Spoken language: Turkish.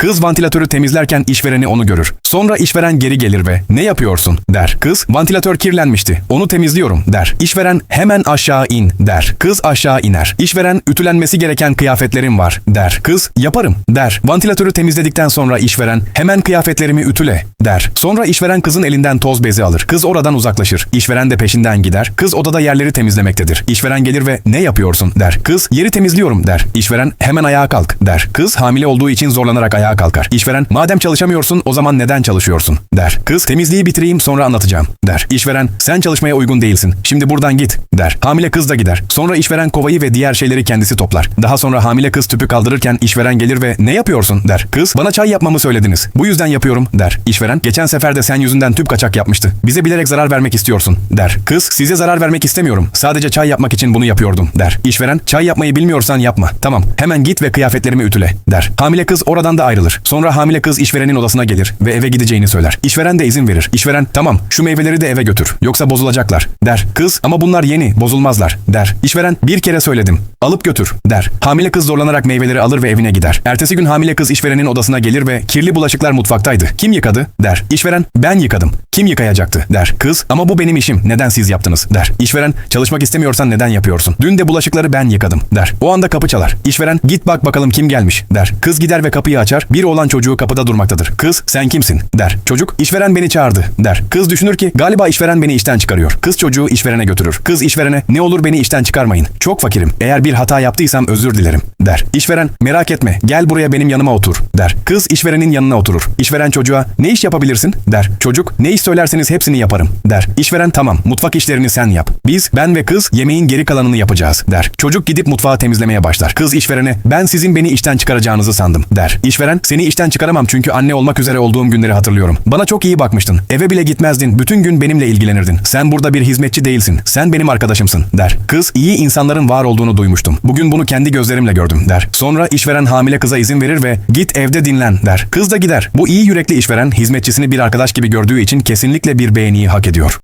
Kız vantilatörü temizlerken işvereni onu görür. Sonra işveren geri gelir ve ne yapıyorsun der. Kız vantilatör kirlenmişti. Onu temizliyorum der. İşveren hemen aşağı in der. Kız aşağı iner. İşveren ütülenmesi gereken kıyafetlerim var der. Kız yaparım der. Vantilatörü temizledikten sonra işveren hemen kıyafetlerimi ütüle der. Sonra işveren kızın elinden toz bezi alır. Kız oradan uzaklaşır. İşveren de peşinden gider. Kız odada yerleri temizlemektedir. İşveren gelir ve ne yapıyorsun der. Kız yeri temizliyorum der. İşveren hemen ayağa kalk der. Kız hamile olduğu için zorlanarak ayağa kalkar. İşveren madem çalışamıyorsun o zaman neden çalışıyorsun der. Kız temizliği bitireyim sonra anlatacağım der. İşveren sen çalışmaya uygun değilsin. Şimdi buradan git der. Hamile kız da gider. Sonra işveren kovayı ve diğer şeyleri kendisi toplar. Daha sonra hamile kız tüpü kaldırırken işveren gelir ve ne yapıyorsun der. Kız bana çay yapmamı söylediniz. Bu yüzden yapıyorum der. İşveren geçen sefer de sen yüzünden tüp kaçak yapmıştı. Bize bilerek zarar vermek istiyorsun der. Kız size zarar vermek istemiyorum. Sadece çay yapmak için bunu yapıyordum der. İşveren çay yapmayı bilmiyorsan yapma. Tamam hemen git ve kıyafetlerimi ütüle der. Hamile kız oradan da ayrılır. Sonra hamile kız işverenin odasına gelir ve eve gideceğini söyler. İşveren de izin verir. İşveren tamam şu meyveleri de eve götür. Yoksa bozulacaklar der. Kız ama bunlar yeni bozulmazlar der. İşveren bir kere söyledim. Alıp götür der. Hamile kız zorlanarak meyveleri alır ve evine gider. Ertesi gün hamile kız işverenin odasına gelir ve kirli bulaşıklar mutfaktaydı. Kim yıkadı der. İşveren ben yıkadım. Kim yıkayacaktı der. Kız ama bu benim işim. Neden siz yaptınız der. İşveren çalışmak istemiyorsan neden yapıyorsun? Dün de bulaşıkları ben yıkadım der. O anda kapı çalar. İşveren git bak bakalım kim gelmiş der. Kız gider ve kapıyı açar. Bir oğlan çocuğu kapıda durmaktadır. Kız sen kimsin der. Çocuk işveren beni çağırdı der. Kız düşünür ki galiba işveren beni işten çıkarıyor. Kız çocuğu işverene götürür. Kız işverene ne olur beni işten çıkarmayın. Çok fakirim. Eğer bir hata yaptıysam özür dilerim der. İşveren merak etme gel buraya benim yanıma otur der. Kız işverenin yanına oturur. İşveren çocuğa ne iş yapabilirsin der. Çocuk ne iş söylerseniz hepsini yaparım der. İşveren tamam mutfak işlerini sen yap. Biz ben ve kız yemeğin geri kalanını yapacağız der. Çocuk gidip mutfağı temizlemeye başlar. Kız işverene ben sizin beni işten çıkaracağınızı sandım der. İşveren seni işten çıkaramam çünkü anne olmak üzere olduğum günleri hatırlıyorum. Bana çok iyi bakmıştın. Eve bile gitmezdin. Bütün gün benimle ilgilenirdin. Sen burada bir hizmetçi değilsin. Sen benim arkadaşımsın der. Kız iyi insanların var olduğunu duymuştum. Bugün bunu kendi gözlerimle gördüm der. Sonra işveren hamile kıza izin verir ve git evde dinlen der. Kız da gider. Bu iyi yürekli işveren hizmetçisini bir arkadaş gibi gördüğü için kesinlikle bir beğeniyi hak ediyor.